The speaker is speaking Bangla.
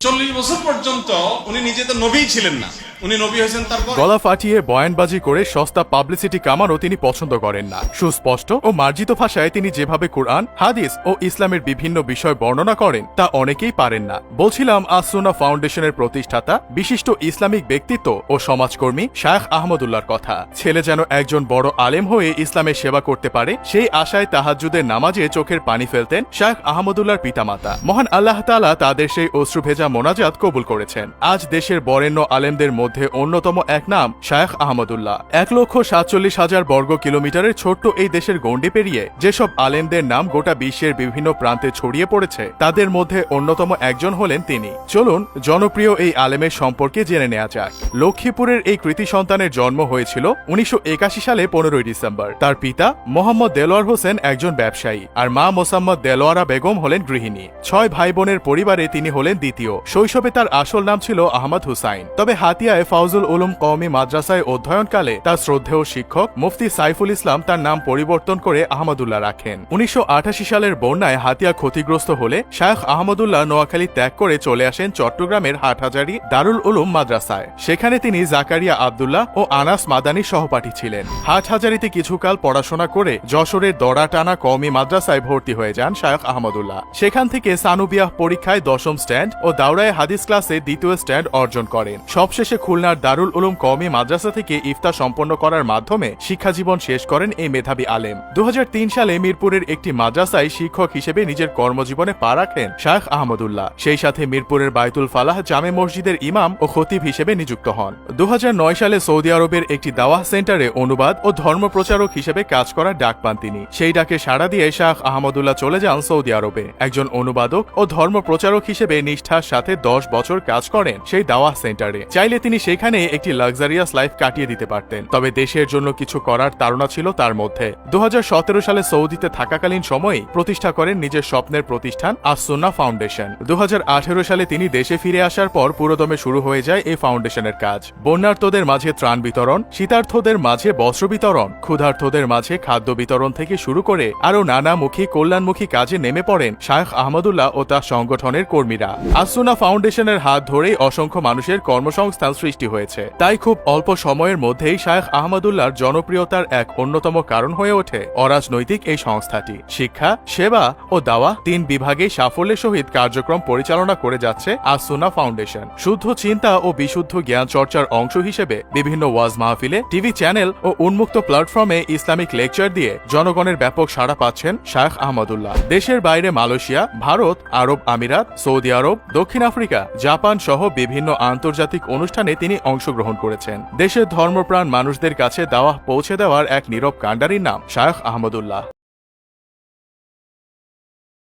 চল্লিশ বছর পর্যন্ত উনি নিজে তো নবী ছিলেন না। গলা ফাটিয়ে বয়ানবাজি করে সস্তা পাবলিসিটি কামানো তিনি পছন্দ করেন না। সুস্পষ্ট ও মার্জিত ভাষায় তিনি যেভাবে কোরআন, হাদিস ও ইসলামের বিভিন্ন বিষয় বর্ণনা করেন, তা অনেকেই পারেন না। বলছিলাম আসুনা ফাউন্ডেশনের প্রতিষ্ঠাতা, বিশিষ্ট ইসলামিক ব্যক্তিত্ব ও সমাজকর্মী শায়েখ আহমদুল্লাহর কথা। ছেলে যেন একজন বড় আলেম হয়ে ইসলামের সেবা করতে পারে, সেই আশায় তাহাজ্জুদের নামাজে চোখের পানি ফেলতেন শায়েখ আহমদুল্লাহর পিতামাতা। মহান আল্লাহ তালা তাদের সেই অশ্রুভেজা মোনাজাত কবুল করেছেন। আজ দেশের বরেণ্য আলেমদের মধ্যে অন্যতম এক নাম শায়েখ আহমদুল্লাহ। এক লক্ষ সাতচল্লিশ হাজার বর্গ কিলোমিটারের ছোট্ট এই দেশের গণ্ডি পেরিয়ে যেসব আলেমদের নাম গোটা বিশ্বের বিভিন্ন প্রান্তে ছড়িয়ে পড়েছে, তাদের মধ্যে অন্যতম একজন হলেন তিনি। চলুন জনপ্রিয় এই আলেমের সম্পর্কে জেনে নেওয়া যাক। লক্ষ্মীপুরের এই কৃতি সন্তানের জন্ম হয়েছিল উনিশশো একাশি সালে পনেরোই ডিসেম্বর। তার পিতা মোহাম্মদ দেলোয়ার হোসেন একজন ব্যবসায়ী আর মা মোসাম্মদ দেলোয়ারা বেগম হলেন গৃহিণী। ছয় ভাই বোনের পরিবারে তিনি হলেন দ্বিতীয়। শৈশবে তার আসল নাম ছিল আহমদ হুসাইন। তবে হাতিয়ায় ফাউজুল উলুম কওমি মাদ্রাসায় অধ্যয়নকালে তার শ্রদ্ধেয় শিক্ষক মুফতি সাইফুল ইসলাম তার নাম পরিবর্তন করে আহমদুল্লাহ রাখেন। উনিশশো সালের বন্যায় হাতিয়া ক্ষতিগ্রস্ত হলে শায়েখ আহমদুল্লাহ নোয়াখালী ত্যাগ করে চলে আসেন চট্টগ্রামের হাটহাজারি দারুল উলুম মাদ্রাসায়। সেখানে তিনি জাকারিয়া আবদুল্লাহ ও আনাস মাদানির সহপাঠী ছিলেন। হাটহাজারিতে কিছুকাল পড়াশোনা করে যশোরের দড়াটানা কওমি মাদ্রাসায় ভর্তি হয়ে যান শায়েখ আহমদুল্লাহ। সেখান থেকে সানুবিয়াহ পরীক্ষায় দশম স্ট্যান্ড ও দাউরায় হাদিস ক্লাসে দ্বিতীয় স্ট্যান্ড অর্জন করেন। সবশেষে খুলনার দারুল উলুম কওমি মাদ্রাসা থেকে ইফতার সম্পন্ন করার মাধ্যমে শিক্ষাজীবন শেষ করেন এই মেধাবী আলেম। দু হাজার তিন সালে মিরপুরের একটি মাদ্রাসায় শিক্ষক হিসেবে নিজের কর্মজীবনে পা রাখেন শায়েখ আহমদুল্লাহ। সেই সাথে মিরপুরের বাইতুল ফালাহ জামে মসজিদের ইমাম ও খতিব হিসেবে নিযুক্ত হন। দু হাজার নয় সালে সৌদি আরবের একটি দাওয়াহ সেন্টারে অনুবাদ ও ধর্ম প্রচারক হিসেবে কাজ করার ডাক পান তিনি। সেই ডাকে সাড়া দিয়ে শাহ আহমদুল্লাহ চলে যান সৌদি আরবে। একজন অনুবাদক ও ধর্ম প্রচারক হিসেবে নিষ্ঠার সাথে দশ বছর কাজ করেন সেই দাওয়াহ সেন্টারে। চাইলে তিনি সেখানে একটি লাক্সারিয়াস লাইফ কাটিয়ে দিতে পারতেন। তবে দেশের জন্য কিছু করার তাড়না ছিল তার মধ্যে। দু হাজার সতেরো সালে সৌদিতে থাকাকালীন সময়ে প্রতিষ্ঠা করেন নিজের স্বপ্নের প্রতিষ্ঠান আসুন্না ফাউন্ডেশন। দু সালে তিনি দেশে ফিরে আসার পর পুরোদমে শুরু হয়ে যায় এই ফাউন্ডেশনের কাজ। বন্যার্থদের মাঝে ত্রাণ বিতরণ, শীতার্থদের মাঝে বস্ত্র বিতরণ ক্ষুধার্থদের মাঝে খাদ্য বিতরণ থেকে শুরু করে আরও নানামুখী কল্যাণমুখী কাজে নেমে পড়েন শায়েখ আহমদুল্লাহ ও তার সংগঠনের কর্মীরা। আসুনা ফাউন্ডেশনের হাত ধরেই অসংখ্য মানুষের কর্মসংস্থান সৃষ্টি হয়েছে। তাই খুব অল্প সময়ের মধ্যেই শায়েখ আহমদুল্লাহর জনপ্রিয়তার এক অন্যতম কারণ হয়ে ওঠে অরাজনৈতিক এই সংস্থাটি। শিক্ষা, সেবা ও দাওয়া তিন বিভাগে সাফল্যের সহিত কার্যক্রম পরিচালনা করে যাচ্ছে আসুনা ফাউন্ডেশন। শুদ্ধ চিন্তা ও বিশুদ্ধ জ্ঞান চর্চার অংশ হিসেবে বিভিন্ন ওয়াজ মাহফিলে, টিভি চ্যানেল ও উন্মুক্ত প্ল্যাটফর্মে ইসলামিক লেকচার দিয়ে জনগণের ব্যাপক সাড়া পাচ্ছেন শায়েখ আহমদুল্লাহ। দেশের বাইরে মালয়েশিয়া, ভারত, আরব আমিরাত, সৌদি আরব, দক্ষিণ আফ্রিকা, জাপান সহ বিভিন্ন আন্তর্জাতিক অনুষ্ঠানে তিনি অংশগ্রহণ করেছেন। দেশের ধর্মপ্রাণ মানুষদের কাছে দাওয়া পৌঁছে দেওয়ার এক নীরব কাণ্ডারির নাম শায়খ আহমদুল্লাহ।